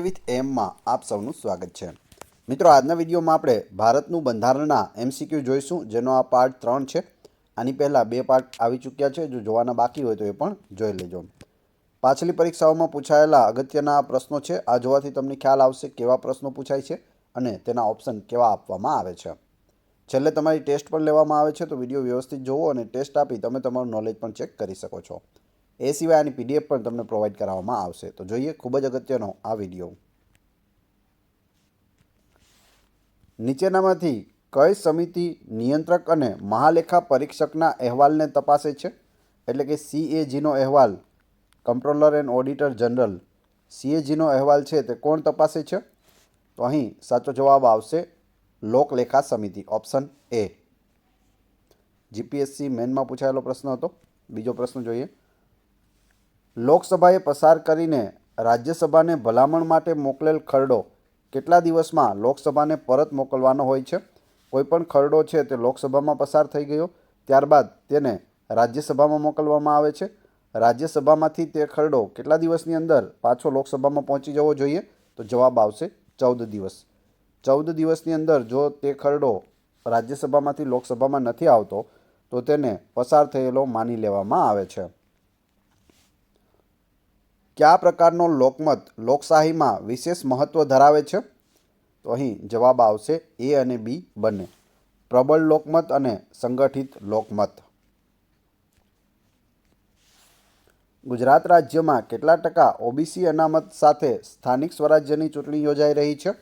With એમમાં આપ સૌનું સ્વાગત છે. મિત્રો, આજના વિડીયોમાં આપણે ભારતનું બંધારણના એમસીક્યુ જોઈશું, જેનો આ પાર્ટ ત્રણ છે. આની પહેલાં બે પાર્ટ આવી ચૂક્યા છે, જો જોવાના બાકી હોય તો એ પણ જોઈ લેજો. પાછલી પરીક્ષાઓમાં પૂછાયેલા અગત્યના પ્રશ્નો છે. આ જોવાથી તમને ખ્યાલ આવશે કેવા પ્રશ્નો પૂછાય છે અને તેના ઓપ્શન કેવા આપવામાં આવે છે. છેલ્લે તમારી ટેસ્ટ પણ લેવામાં આવે છે, તો વીડિયો વ્યવસ્થિત જોવો અને ટેસ્ટ આપી તમે તમારું નોલેજ પણ ચેક કરી શકો છો. એ સિવાય આની પીડીએફ પણ તમને પ્રોવાઈડ કરાવવામાં આવશે. તો જોઈએ, ખૂબ જ અગત્યનો આ વીડિયો. નીચેનામાંથી કઈ સમિતિ નિયંત્રક અને મહાલેખા પરીક્ષકના અહેવાલને તપાસે છે? એટલે કે સીએજીનો અહેવાલ કંટ્રોલર એન્ડ ઓડિટર જનરલ સીએજીનો અહેવાલ છે તે કોણ તપાસે છે? તો અહીં સાચો જવાબ આવશે લોકલેખા સમિતિ, ઓપ્શન એ જીપીએસસી મેનમાં પૂછાયેલો પ્રશ્ન હતો. બીજો પ્રશ્ન જોઈએ. લોકસભાએ પસાર કરીને રાજ્યસભાને ભલામણ માટે મોકલેલ ખરડો કેટલા દિવસમાં લોકસભાને પરત મોકલવાનો હોય છે? કોઈપણ ખરડો છે તે લોકસભામાં પસાર થઈ ગયો, ત્યારબાદ તેને રાજ્યસભામાં મોકલવામાં આવે છે. રાજ્યસભામાંથી તે ખરડો કેટલા દિવસની અંદર પાછો લોકસભામાં પહોંચી જવો જોઈએ? તો જવાબ આવશે ચૌદ દિવસ. ચૌદ દિવસની અંદર જો તે ખરડો રાજ્યસભામાંથી લોકસભામાં નથી આવતો, તો તેને પસાર થયેલો માની લેવામાં આવે છે. કયા પ્રકારનો લોકમત લોકશાહીમાં વિશેષ મહત્ત્વ ધરાવે છે? તો અહીં જવાબ આવશે એ અને બી બંને. પ્રબળ લોકમત અને સંગઠિત લોકમત. ગુજરાત રાજ્યમાં કેટલા ટકા ઓબીસી અનામત સાથે સ્થાનિક સ્વરાજ્યની ચૂંટણી યોજાઈ રહી છે?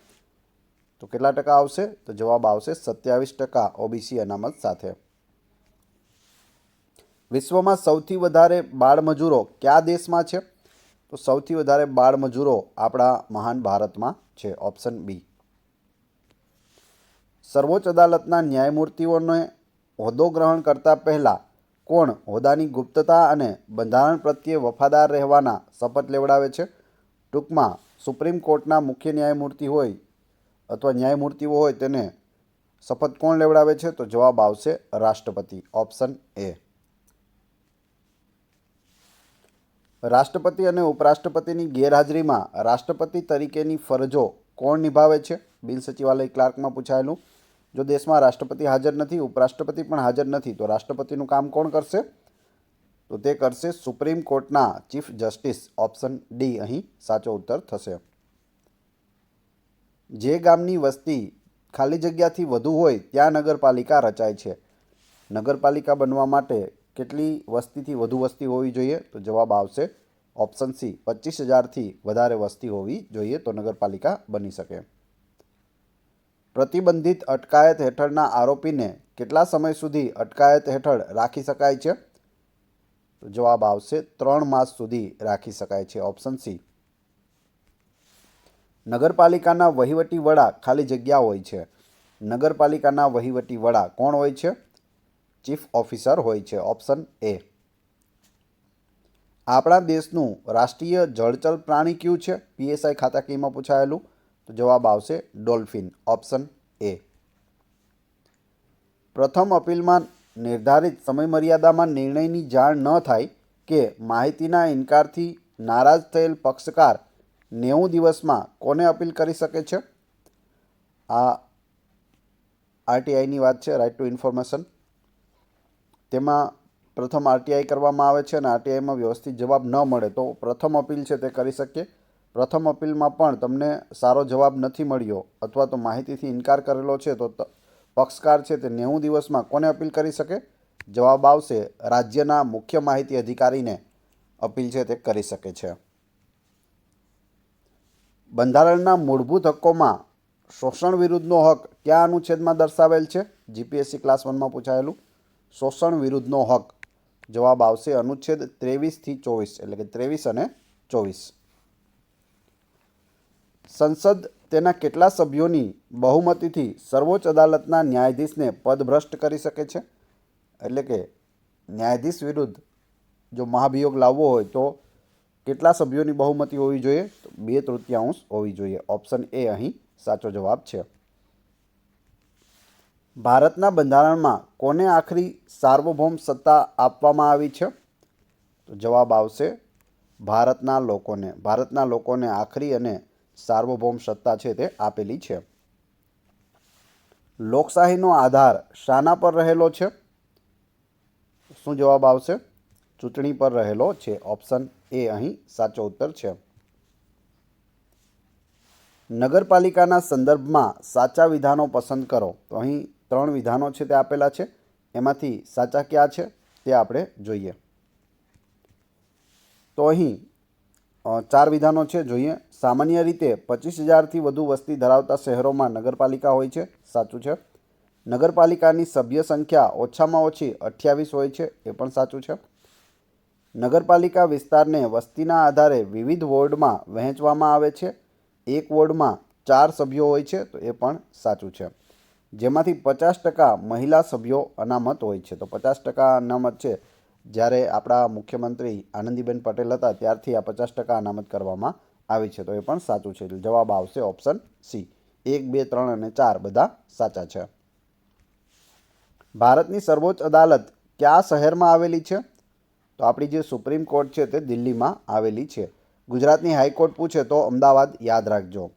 તો કેટલા ટકા આવશે? તો જવાબ આવશે સત્યાવીસ ટકા ઓબીસી અનામત સાથે. વિશ્વમાં સૌથી વધારે બાળમજૂરો કયા દેશમાં છે? તો સૌથી વધારે બાળમજૂરો આપણા મહાન ભારતમાં છે ઓપ્શન બી સર્વોચ્ચ અદાલતના ન્યાયમૂર્તિઓને હોદ્દો ગ્રહણ કરતા પહેલાં કોણ હોદ્દાની ગુપ્તતા અને બંધારણ પ્રત્યે વફાદાર રહેવાના શપથ લેવડાવે છે? ટૂંકમાં સુપ્રીમ કોર્ટના મુખ્ય ન્યાયમૂર્તિ હોય અથવા ન્યાયમૂર્તિઓ હોય તેને શપથ કોણ લેવડાવે છે? તો જવાબ આવશે રાષ્ટ્રપતિ ઓપ્શન એ રાષ્ટ્રપતિ અને ઉપરાષ્ટ્રપતિની ગેરહાજરીમાં રાષ્ટ્રપતિ તરીકેની ફરજો કોણ નિભાવે છે? બિન સચિવાલય ક્લાર્કમાં પૂછાયેલું. જો દેશમાં રાષ્ટ્રપતિ હાજર નથી, ઉપરાષ્ટ્રપતિ પણ હાજર નથી, તો રાષ્ટ્રપતિનું કામ કોણ કરશે? તો તે કરશે સુપ્રીમ કોર્ટના ચીફ જસ્ટિસ ઓપ્શન ડી. અહીં સાચો ઉત્તર થશે. જે ગામની વસ્તી ખાલી જગ્યાથી વધુ હોય, ત્યાં નગરપાલિકા રચાય છે. નગરપાલિકા બનવા માટે કેટલી વસ્તીથી વધુ વસ્તી હોવી જોઈએ? તો જવાબ આવશે ઓપ્શન સી પચીસ હજારથી વધારે વસ્તી હોવી જોઈએ તો નગરપાલિકા બની શકે. પ્રતિબંધિત અટકાયત હેઠળના આરોપીને કેટલા સમય સુધી અટકાયત હેઠળ રાખી શકાય છે? તો જવાબ આવશે ત્રણ માસ સુધી રાખી શકાય છે ઓપ્શન સી નગરપાલિકાના વહીવટી વડા ખાલી જગ્યા હોય છે. નગરપાલિકાના વહીવટી વડા કોણ હોય છે? ચીફ ઓફિસર હોય છે, ઓપ્શન એ. આપણા દેશનું રાષ્ટ્રીય જળચર પ્રાણી કયું છે? પીએસઆઈ ખાતાકીમાં પૂછાયેલું. તો જવાબ આવશે ડોલ્ફિન, ઓપ્શન એ. પ્રથમ અપીલમાં નિર્ધારિત સમયમર્યાદામાં નિર્ણયની જાણ ન થાય કે માહિતીના ઇનકારથી નારાજ થયેલ પક્ષકાર નેવું દિવસમાં કોને અપીલ કરી શકે છે? આ આરટીઆઈની વાત છે રાઇટ ટુ ઇન્ફોર્મેશન તેમાં પ્રથમ આરટીઆઈ કરવામાં આવે છે અને આરટીઆઈમાં વ્યવસ્થિત જવાબ ન મળે તો પ્રથમ અપીલ છે તે કરી શકીએ. પ્રથમ અપીલમાં પણ તમને સારો જવાબ નથી મળ્યો અથવા તો માહિતીથી ઇનકાર કરેલો છે તો પક્ષકાર છે તે નેવું દિવસમાં કોને અપીલ કરી શકે? જવાબ આવશે રાજ્યના મુખ્ય માહિતી અધિકારીને અપીલ છે તે કરી શકે છે. બંધારણના મૂળભૂત હકોમાં શોષણ વિરુદ્ધનો હક કયા અનુચ્છેદમાં દર્શાવેલ છે? જીપીએસસી ક્લાસ વનમાં પૂછાયેલું. શોષણ વિરુદ્ધનો હક. જવાબ આવશે અનુચ્છેદ ત્રેવીસથી ચોવીસ, એટલે કે ત્રેવીસ અને ચોવીસ. સંસદ તેના કેટલા સભ્યોની બહુમતીથી સર્વોચ્ચ અદાલતના ન્યાયાધીશને પદભ્રષ્ટ કરી શકે છે? એટલે કે ન્યાયાધીશ વિરુદ્ધ જો મહાભિયોગ લાવવો હોય તો કેટલા સભ્યોની બહુમતી હોવી જોઈએ? તો બે તૃતીયાંશ હોવી જોઈએ. ઓપ્શન એ અહીં સાચો જવાબ છે. ભારતના બંધારણમાં કોને આખરી સાર્વભૌમ સત્તા આપવામાં આવી છે? તો જવાબ આવશે ભારતના લોકોને. ભારતના લોકોને આખરી અને સાર્વભૌમ સત્તા છે તે આપેલી છે. લોકશાહીનો આધાર શાના પર રહેલો છે? શું જવાબ આવશે? ચૂંટણી પર રહેલો છે. ઓપ્શન એ અહીં સાચો ઉત્તર છે. નગરપાલિકાના સંદર્ભમાં સાચા વિધાનો પસંદ કરો. તો અહીં ત્રણ વિધાનો છે તે આપેલા છે. એમાંથી સાચા ક્યાં છે તે આપણે જોઈએ. તો અહીં ચાર વિધાનો છે જોઈએ. સામાન્ય રીતે પચીસ હજારથી વધુ વસ્તી ધરાવતા શહેરોમાં નગરપાલિકા હોય છે. સાચું છે. નગરપાલિકાની સભ્ય સંખ્યા ઓછામાં ઓછી અઠ્યાવીસ હોય છે, એ પણ સાચું છે. નગરપાલિકા વિસ્તારને વસ્તીના આધારે વિવિધ વોર્ડમાં વહેંચવામાં આવે છે. એક વોર્ડમાં ચાર સભ્યો હોય છે, તો એ પણ સાચું છે. જેમાંથી પચાસ ટકા મહિલા સભ્યો અનામત હોય છે. તો પચાસ ટકા અનામત છે. જ્યારે આપણા મુખ્યમંત્રી આનંદીબેન પટેલ હતા, ત્યારથી આ પચાસ ટકા અનામત કરવામાં આવી છે. તો એ પણ સાચું છે. જવાબ આવશે ઓપ્શન સી. એક, બે, ત્રણ અને ચાર બધા સાચા છે. ભારતની સર્વોચ્ચ અદાલત કયા શહેરમાં આવેલી છે? તો આપણી જે સુપ્રીમ કોર્ટ છે તે દિલ્હીમાં આવેલી છે. ગુજરાતની હાઈકોર્ટ પૂછે તો અમદાવાદ યાદ રાખજો.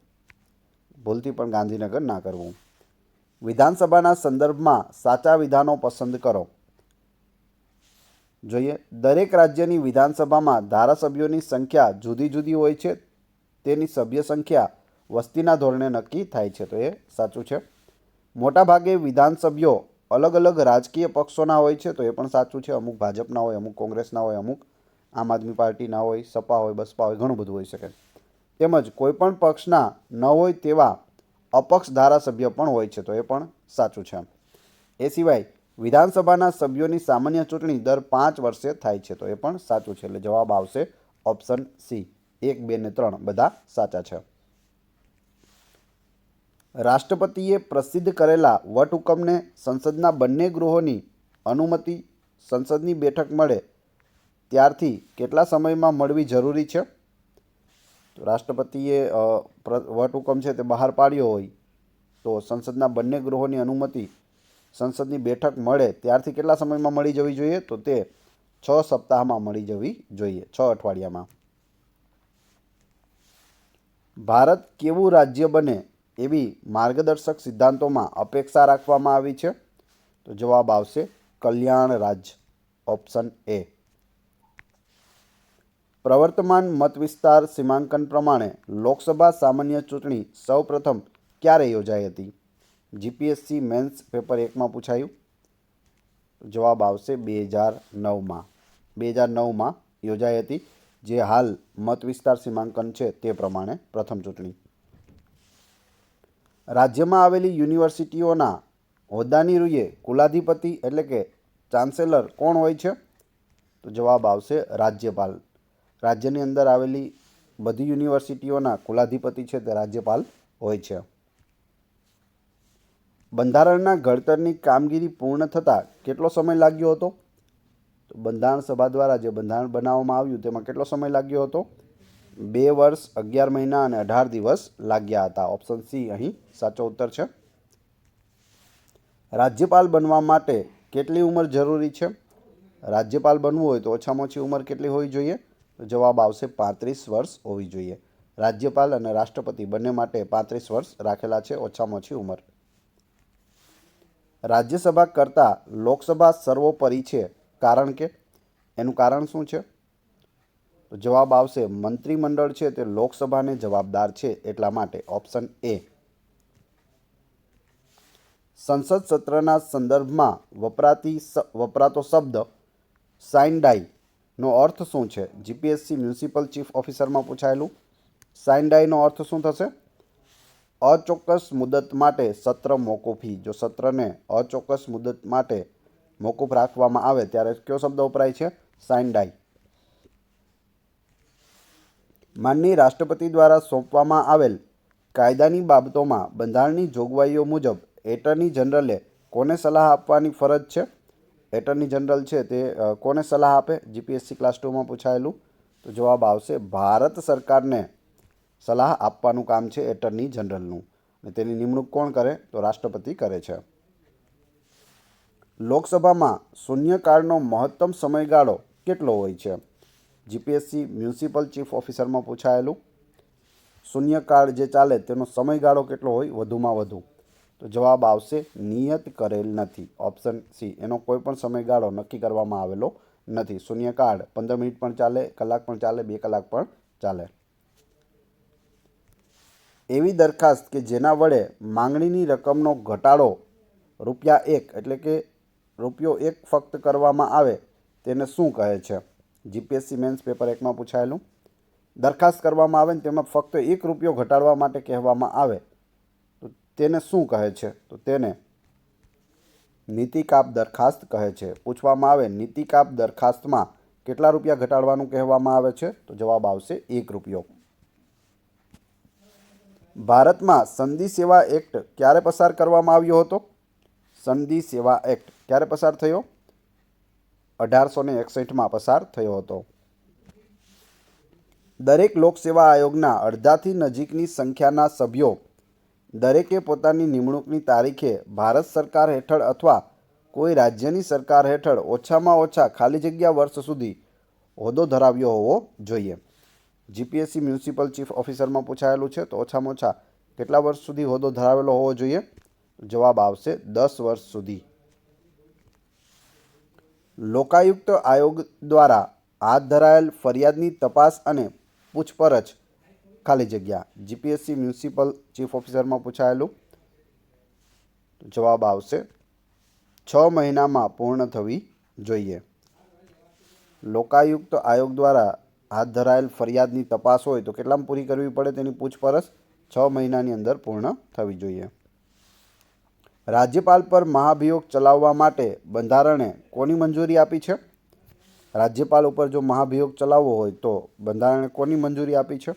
ભૂલથી પણ ગાંધીનગર ના કરવું. વિધાનસભાના સંદર્ભમાં સાચા વિધાનો પસંદ કરો. જોઈએ, દરેક રાજ્યની વિધાનસભામાં ધારાસભ્યોની સંખ્યા જુદી જુદી હોય છે, તેની સભ્ય સંખ્યા વસ્તીના ધોરણે નક્કી થાય છે. તો એ સાચું છે. મોટાભાગે વિધાનસભ્યો અલગ અલગ રાજકીય પક્ષોના હોય છે, તો એ પણ સાચું છે. અમુક ભાજપના હોય, અમુક કોંગ્રેસના હોય, અમુક આમ આદમી પાર્ટીના હોય, સપા હોય, બસપા હોય, ઘણું બધું હોઈ શકે. તેમજ કોઈપણ પક્ષના ન હોય તેવા અપક્ષ ધારાસભ્ય પણ હોય છે, તો એ પણ સાચું છે એ સિવાય વિધાનસભાના સભ્યોની સામાન્ય ચૂંટણી દર પાંચ વર્ષે થાય છે, તો એ પણ સાચું છે. એટલે જવાબ આવશે ઓપ્શન સી. એક, બે ને ત્રણ બધા સાચા છે. રાષ્ટ્રપતિએ પ્રસિદ્ધ કરેલા વટહુકમને સંસદના બંને ગૃહોની અનુમતિ સંસદની બેઠક મળે ત્યારથી કેટલા સમયમાં મળવી જરૂરી છે? રાષ્ટ્રપતિએ વટહુકમ છે તે બહાર પાડ્યો હોય તો સંસદના બંને ગૃહોની અનુમતિ સંસદની બેઠક મળે ત્યારથી કેટલા સમયમાં મળી જવી જોઈએ? તો તે છ સપ્તાહમાં મળી જવી જોઈએ, છ અઠવાડિયામાં. ભારત કેવું રાજ્ય બને એવી માર્ગદર્શક સિદ્ધાંતોમાં અપેક્ષા રાખવામાં આવી છે? તો જવાબ આવશે કલ્યાણ રાજ્ય ઓપ્શન એ. પ્રવર્તમાન મત વિસ્તાર સીમાંકન પ્રમાણે લોકસભા સામાન્ય ચૂંટણી સૌપ્રથમ ક્યારે યોજાઈ હતી? જીપીએસસી મેન્સ પેપર એકમાં પૂછાયું. જવાબ આવશે બે હજાર નવમાં. બે હજાર નવમાં યોજાઈ હતી જે હાલ મત વિસ્તાર સીમાંકન છે તે પ્રમાણે પ્રથમ ચૂંટણી. રાજ્યમાં આવેલી યુનિવર્સિટીઓના હોદ્દાની રૂએ કુલાધિપતિ એટલે કે ચાન્સેલર કોણ હોય છે? તો જવાબ આવશે રાજ્યપાલ રાજ્યની અંદર આવેલી બધી યુનિવર્સિટીઓના કુલાધિપતિ છે તે રાજ્યપાલ હોય છે. બંધારણના ઘડતરની કામગીરી પૂર્ણ થતાં કેટલો સમય લાગ્યો હતો? તો બંધારણ સભા દ્વારા જે બંધારણ બનાવવામાં આવ્યું તેમાં કેટલો સમય લાગ્યો હતો? બે વર્ષ, અગિયાર મહિના અને અઢાર દિવસ લાગ્યા હતા. ઓપ્શન સી અહીં સાચો ઉત્તર છે. રાજ્યપાલ બનવા માટે કેટલી ઉંમર જરૂરી છે? રાજ્યપાલ બનવું હોય તો ઓછામાં ઓછી ઉંમર કેટલી હોવી જોઈએ? તો જવાબ આવશે પાંત્રીસ વર્ષ હોવી જોઈએ. રાજ્યપાલ અને રાષ્ટ્રપતિ બંને માટે પાંત્રીસ વર્ષ રાખેલા છે, ઓછામાં ઓછી ઉંમર. રાજ્યસભા કરતાં લોકસભા સર્વોપરી છે કારણ કે? એનું કારણ શું છે? તો જવાબ આવશે મંત્રીમંડળ છે, તે લોકસભાને જવાબદાર છે એટલા માટે ઓપ્શન એ. સંસદ સત્રના સંદર્ભમાં વપરાતી વપરાતો શબ્દ સાઇનડાઈનો અર્થ શું છે? જીપીએસસી મ્યુનિસિપલ ચીફ ઓફિસરમાં પૂછાયેલું. સાઇનડાઈનો અર્થ શું થશે? અચોક્કસ મુદત માટે સત્ર મોકૂફી જો સત્રને અચોક્કસ મુદત માટે મોકૂફ રાખવામાં આવે ત્યારે કયો શબ્દ વપરાય છે? સાઇનડાઈ માનની રાષ્ટ્રપતિ દ્વારા સોંપવામાં આવેલ કાયદાની બાબતોમાં બંધારણની જોગવાઈઓ મુજબ એટર્ની જનરલે કોને સલાહ આપવાની ફરજ છે? એટર્ની જનરલ છે તે કોને સલાહ આપે? જીપીએસસી ક્લાસ ટુમાં પૂછાયેલું. તો જવાબ આવશે, ભારત સરકારને સલાહ આપવાનું કામ છે એટર્ની જનરલનું અને તેની નિમણૂક કોણ કરે? તો રાષ્ટ્રપતિ કરે છે. લોકસભામાં શૂન્યકાળનો મહત્તમ સમયગાળો કેટલો હોય છે? જીપીએસસી મ્યુનિસિપલ ચીફ ઓફિસરમાં પૂછાયેલું. શૂન્યકાળ જે ચાલે તેનો સમયગાળો કેટલો હોય? વધુમાં વધુ. તો જવાબ આવશે નિયત કરેલ નથી. Option C. એનો કોઈ પણ સમયગાળો નક્કી કરવામાં આવેલો નથી. શૂન્યકાળ પંદર મિનિટ પણ ચાલે, કલાક પણ ચાલે, બે કલાક પણ ચાલે. એવી દરખાસ્ત કે જેના વડે માંગણીની રકમનો ઘટાડો રૂપિયા એક એટલે કે રૂપિયો એક ફક્ત કરવામાં આવે તેને શું કહે છે? જીપીએસસી મેન્સ પેપર એકમાં પૂછાયેલું. દરખાસ્ત કરવામાં આવે ને તેમાં ફક્ત એક રૂપિયો ઘટાડવા માટે કહેવામાં આવે. તેને શું કહે છે? તો તેને નીતિકાપ દરખાસ્ત કહે છે. પૂછવામાં આવે, નીતિકાપ દરખાસ્તમાં કેટલા રૂપિયા ઘટાડવાનું કહેવામાં આવે છે? તો જવાબ આવશે, એક રૂપિયો. ભારતમાં સંધિ સેવા એક્ટ ક્યારે પસાર કરવામાં આવ્યો હતો? સંધિ સેવા એક્ટ ક્યારે પસાર થયો? અઢારસો ને એકસઠમાં પસાર થયો હતો. દરેક લોકસેવા આયોગના અડધાથી નજીકની સંખ્યાના સભ્યો દરેકે પોતાની નિમણૂકની તારીખે ભારત સરકાર હેઠળ અથવા કોઈ રાજ્યની સરકાર હેઠળ ઓછામાં ઓછા ખાલી જગ્યા વર્ષ સુધી હોદ્દો ધરાવ્યો હોવો જોઈએ. જીપીએસસી મ્યુનિસિપલ ચીફ ઓફિસરમાં પૂછાયેલું છે તો ઓછામાં ઓછા કેટલા વર્ષ સુધી હોદ્દો ધરાવેલો હોવો જોઈએ? જવાબ આવશે દસ વર્ષ સુધી. લોકાયુક્ત આયોગ દ્વારા હાથ ધરાયેલ ફરિયાદની તપાસ અને પૂછપરછ ખાલી જગ્યા. જીપીએસસી મ્યુનિસિપલ ચીફ ઓફિસરમાં પૂછાયેલું જવાબ આવશે, છ મહિનામાં પૂર્ણ થવી જોઈએ. લોકાયુક્ત આયોગ દ્વારા હાથ ધરાયેલ ફરિયાદની તપાસ હોય તો કેટલામાં પૂરી કરવી પડે તેની પૂછપરછ છ મહિનાની અંદર પૂર્ણ થવી જોઈએ. રાજ્યપાલ પર મહાભિયોગ ચલાવવા માટે બંધારણે કોની મંજૂરી આપી છે? રાજ્યપાલ ઉપર જો મહાભિયોગ ચલાવવો હોય તો બંધારણે કોની મંજૂરી આપી છે?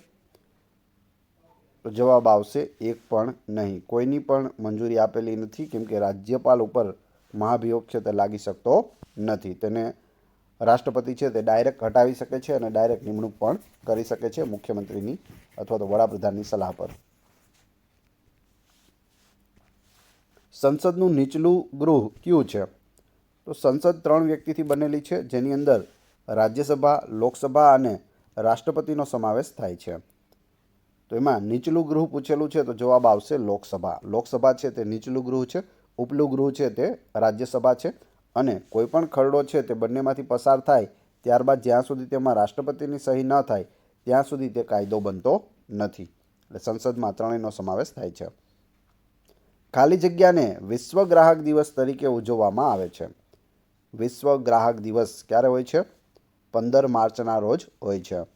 તો જવાબ આવશે એક પણ નહીં. કોઈની પણ મંજૂરી આપેલી નથી, કેમ કે રાજ્યપાલ ઉપર મહાભિયોગ છે તે લાગી શકતો નથી. તેને રાષ્ટ્રપતિ છે તે ડાયરેક્ટ હટાવી શકે છે અને ડાયરેક્ટ નિમણૂક પણ કરી શકે છે મુખ્યમંત્રીની અથવા તો વડાપ્રધાનની સલાહ પર. સંસદનું નીચલું ગૃહ કયું છે? તો સંસદ ત્રણ વ્યક્તિથી બનેલી છે, જેની અંદર રાજ્યસભા, લોકસભા અને રાષ્ટ્રપતિનો સમાવેશ થાય છે. તો એમાં નીચલું ગૃહ પૂછેલું છે તો જવાબ આવશે લોકસભા. લોકસભા છે તે નીચલું ગૃહ છે, ઉપલું ગૃહ છે તે રાજ્યસભા છે અને કોઈ પણ ખરડો છે તે બંનેમાંથી પસાર થાય ત્યારબાદ જ્યાં સુધી તેમાં રાષ્ટ્રપતિની સહી ન થાય ત્યાં સુધી તે કાયદો બનતો નથી. એટલે સંસદમાં ત્રણેયનો સમાવેશ થાય છે. ખાલી જગ્યાને વિશ્વ ગ્રાહક દિવસ તરીકે ઉજવવામાં આવે છે. વિશ્વ ગ્રાહક દિવસ ક્યારે હોય છે? પંદર માર્ચના રોજ હોય છે.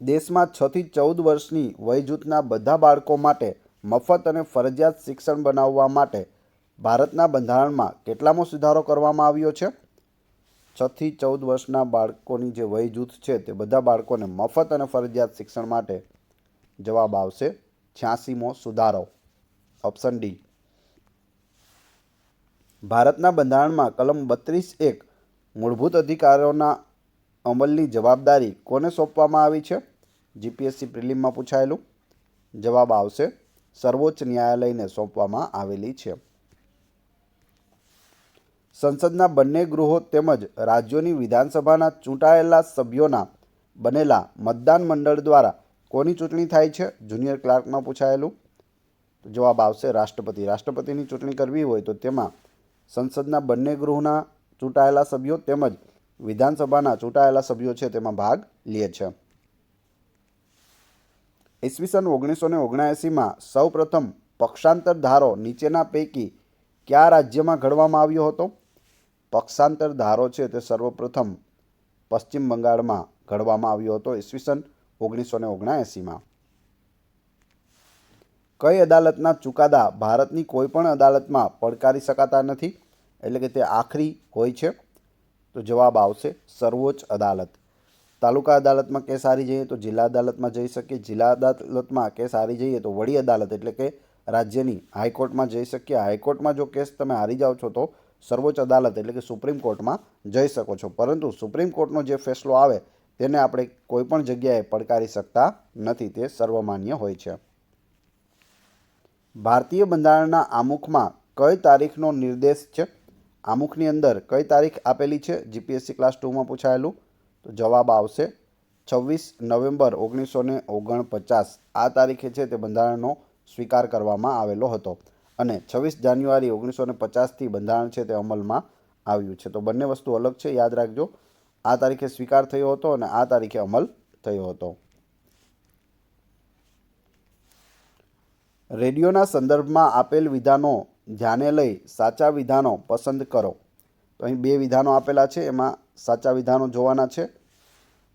દેશમાં છથી ચૌદ વર્ષની વયજૂથના બધા બાળકો માટે મફત અને ફરજિયાત શિક્ષણ બનાવવા માટે ભારતના બંધારણમાં કેટલામો સુધારો કરવામાં આવ્યો છે? છથી ચૌદ વર્ષના બાળકોની જે વય જૂથ છે તે બધા બાળકોને મફત અને ફરજિયાત શિક્ષણ માટે જવાબ આવશે છ્યાસીમો સુધારો. Option D. ભારતના બંધારણમાં કલમ બત્રીસ એક મૂળભૂત અધિકારોના અમલની જવાબદારી કોને સોંપવામાં આવી છે? જીપીએસસી પ્રિલિમમાં પૂછાયેલું જવાબ આવશે સર્વોચ્ચ ન્યાયાલયને સોંપવામાં આવેલી છે. સંસદના બંને ગૃહો તેમજ રાજ્યોની વિધાનસભાના ચૂંટાયેલા સભ્યોના બનેલા મતદાન મંડળ દ્વારા કોની ચૂંટણી થાય છે? જુનિયર ક્લાર્કમાં પૂછાયેલું જવાબ આવશે રાષ્ટ્રપતિ. રાષ્ટ્રપતિની ચૂંટણી કરવી હોય તો તેમાં સંસદના બંને ગૃહના ચૂંટાયેલા સભ્યો તેમજ વિધાનસભાના ચૂંટાયેલા સભ્યો છે તેમાં ભાગ લે છે. ઈસવીસન ઓગણીસો ને ઓગણએંસીમાં સૌપ્રથમ પક્ષાંતર ધારો નીચેના પૈકી કયા રાજ્યમાં ઘડવામાં આવ્યો હતો? પક્ષાંતર ધારો છે તે સર્વપ્રથમ પશ્ચિમ બંગાળમાં ઘડવામાં આવ્યો હતો ઈસવીસન ઓગણીસો ને ઓગણએંસીમાં કઈ અદાલતના ચુકાદા ભારતની કોઈપણ અદાલતમાં પડકારી શકાતા નથી? એટલે કે તે આખરી હોય છે? તો જવાબ આવશે સર્વોચ્ચ અદાલત. તાલુકા અદાલતમાં કેસ હારી જઈએ તો જિલ્લા અદાલતમાં જઈ શકીએ. જિલ્લા અદાલતમાં કેસ હારી જઈએ તો વડી અદાલત એટલે કે રાજ્યની હાઈકોર્ટમાં જઈ શકીએ. હાઈકોર્ટમાં જો કેસ તમે હારી જાઓ છો તો સર્વોચ્ચ અદાલત એટલે કે સુપ્રીમ કોર્ટમાં જઈ શકો છો. પરંતુ સુપ્રીમ કોર્ટનો જે ફેસલો આવે તેને આપણે કોઈ પણ જગ્યાએ પડકારી શકતા નથી. તે સર્વમાન્ય હોય છે. ભારતીય બંધારણના આમુખમાં કઈ તારીખનો નિર્દેશ છે? આમુખની અંદર કઈ તારીખ આપેલી છે? જીપીએસસી ક્લાસ ટુમાં પૂછાયેલું. તો જવાબ આવશે છવ્વીસ નવેમ્બર ઓગણીસો ને ઓગણપચાસ. આ તારીખે છે તે બંધારણનો સ્વીકાર કરવામાં આવેલો હતો. અને છવ્વીસ જાન્યુઆરી ઓગણીસો ને પચાસથી બંધારણ છે તે અમલમાં આવ્યું છે. તો બંને વસ્તુ અલગ છે, યાદ રાખજો. આ તારીખે સ્વીકાર થયો હતો અને આ તારીખે અમલ થયો હતો. રેડિયોના સંદર્ભમાં આપેલ વિધાનો ધ્યાને લઈ સાચા વિધાનો પસંદ કરો. તો અહીં બે વિધાનો આપેલા છે, એમાં સાચા વિધાનો જોવાના છે.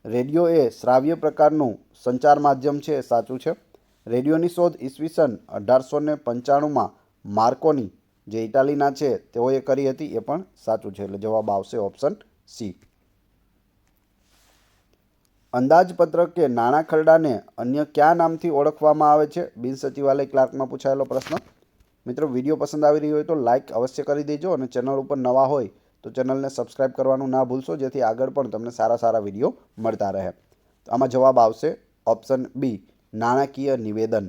રેડિયો એ શ્રાવ્ય પ્રકારનું સંચાર માધ્યમ છે, એ સાચું છે. રેડિયોની શોધ ઈસવીસન અઢારસો ને પંચાણુંમાં માર્કોની, જે ઇટાલીના છે, તેઓએ કરી હતી, એ પણ સાચું છે. એટલે જવાબ આવશે ઓપ્શન સી. અંદાજપત્રક કે નાણાં ખરડાને અન્ય કયા નામથી ઓળખવામાં આવે છે? બિન સચિવાલય ક્લાર્કમાં પૂછાયેલો પ્રશ્ન. મિત્રો, વીડિયો પસંદ આવી રહ્યો હોય તો લાઇક અવશ્ય કરી દેજો અને ચેનલ ઉપર નવા હોય તો ચેનલને સબસ્ક્રાઇબ કરવાનું ના ભૂલશો, જેથી આગળ પણ તમને સારા સારા વીડિયો મળતા રહે. આમાં જવાબ આવશે ઓપ્શન બી નાણાકીય નિવેદન.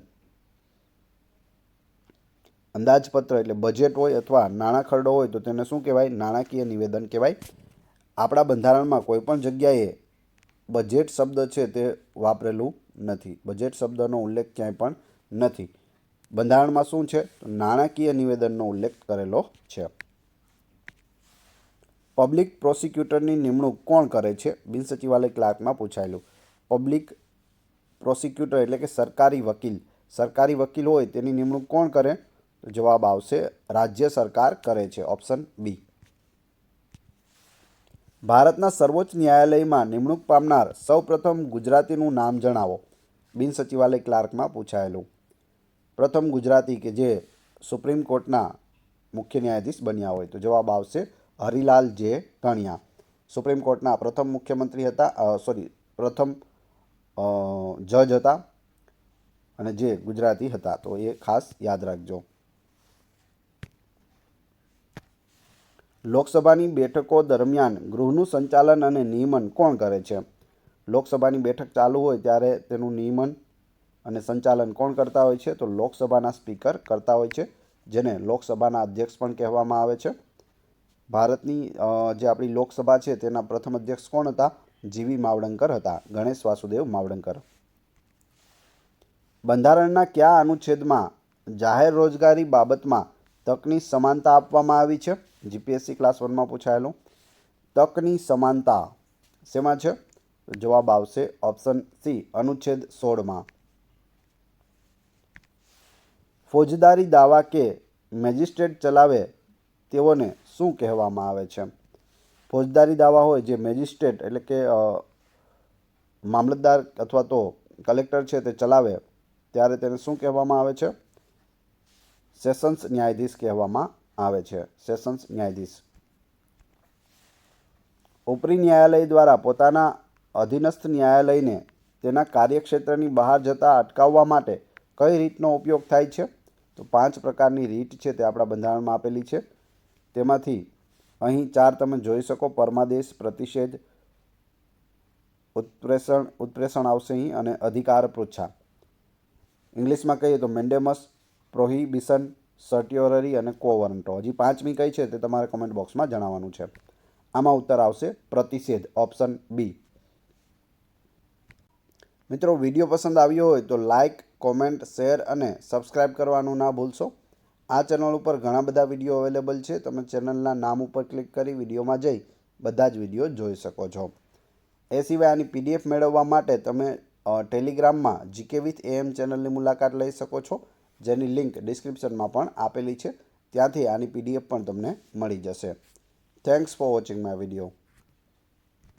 અંદાજપત્ર એટલે બજેટ હોય અથવા નાણાં ખરડો હોય તો તેને શું કહેવાય? નાણાકીય નિવેદન કહેવાય. આપણા બંધારણમાં કોઈપણ જગ્યાએ બજેટ શબ્દ છે તે વાપરેલું નથી. બજેટ શબ્દનો ઉલ્લેખ ક્યાંય પણ નથી. બંધારણમાં શું છે? તો નાણાકીય નિવેદનનો ઉલ્લેખ કરેલો છે. પબ્લિક પ્રોસિક્યુટરની નિમણૂક કોણ કરે છે? બિન સચિવાલય ક્લાર્કમાં પૂછાયેલું. પબ્લિક પ્રોસિક્યુટર એટલે કે સરકારી વકીલ. સરકારી વકીલ હોય તેની નિમણૂક કોણ કરે? તો જવાબ આવશે રાજ્ય સરકાર કરે છે, ઓપ્શન બી. ભારતના સર્વોચ્ચ ન્યાયાલયમાં નિમણૂક પામનાર સૌપ્રથમ ગુજરાતીનું નામ જણાવો. બિન સચિવાલય ક્લાર્કમાં પૂછાયેલું. પ્રથમ ગુજરાતી કે જે સુપ્રીમ કોર્ટના મુખ્ય ન્યાયાધીશ બન્યા હોય તો જવાબ આવશે હરિલાલ જે ધણિયા. સુપ્રીમ કોર્ટના પ્રથમ મુખ્યમંત્રી હતા સોરી પ્રથમ જજ હતા અને જે ગુજરાતી હતા તો એ ખાસ યાદ રાખજો. લોકસભાની બેઠકો દરમિયાન ગૃહનું સંચાલન અને નિયમન કોણ કરે છે? લોકસભાની બેઠક ચાલુ હોય ત્યારે તેનું નિયમન અને સંચાલન કોણ કરતા હોય છે? તો લોકસભાના સ્પીકર કરતા હોય છે, જેને લોકસભાના અધ્યક્ષ પણ કહેવામાં આવે છે. ભારતની જે આપણી લોકસભા છે, તેના પ્રથમ અધ્યક્ષ કોણ હતા? જીવી માવડંકર હતા. ગણેશ વાસુદેવ માવડંકર. બંધારણના કયા અનુચ્છેદમાં જાહેર રોજગારી બાબતમાં તકની સમાનતા આપવામાં આવી છે? જીપીએસસી ક્લાસ વનમાં પૂછાયેલું. તકની સમાનતા શેમાં છે? જવાબ આવશે ઓપ્શન સી, અનુચ્છેદ સોળમાં. ફોજદારી દાવા કે મેજિસ્ટ્રેટ ચલાવે તેઓને શું કહેવામાં આવે છે? ફોજદારી દાવા હોય જે મેજિસ્ટ્રેટ એટલે કે મામલતદાર અથવા તો કલેક્ટર છે તે ચલાવે, ત્યારે તેને શું કહેવામાં આવે છે? સેશન્સ ન્યાયાધીશ કહેવામાં આવે છે. સેશન્સ ન્યાયાધીશ. ઉપરી ન્યાયાલય દ્વારા પોતાના અધીનસ્થ ન્યાયાલયને તેના કાર્યક્ષેત્રની બહાર જતા અટકાવવા માટે કઈ રીતનો ઉપયોગ થાય છે? તો પાંચ પ્રકારની રીટ છે તે આપણા બંધારણમાં આપેલી છે. તેમાંથી અહીં ચાર તમે જોઈ શકો. પરમાદેશ, પ્રતિષેધ, ઉત્પ્રેષણ ઉત્પ્રેષણ આવશે અહીં અને અધિકાર પૃચ્છા. ઇંગ્લિશમાં કહીએ તો મેન્ડેમસ, પ્રોહિબિશન, સર્ટ્યોરરી અને કોવરન્ટો હજી પાંચમી કઈ છે તે તમારે કમેન્ટ બોક્સમાં જણાવવાનું છે. આમાં ઉત્તર આવશે પ્રતિષેધ ઓપ્શન બી મિત્રો વીડિયો પસંદ આવ્યો હોય તો લાઇક કોમેન્ટ, શેર અને સબસ્ક્રાઇબ કરવાનું ના ભૂલશો. આ ચેનલ ઉપર ઘણા બધા વીડિયો અવેલેબલ છે. તમે ચેનલના નામ ઉપર ક્લિક કરી વિડીયોમાં જઈ બધા જ વીડિયો જોઈ શકો છો. એ સિવાય આની પીડીએફ મેળવવા માટે તમે ટેલિગ્રામમાં જીકે વિથ એએમ ચેનલની મુલાકાત લઈ શકો છો. જેની લિંક ડિસ્ક્રિપ્શનમાં પણ આપેલી છે. ત્યાંથી આની પીડીએફ પણ તમને મળી જશે. Thanks for watching my video.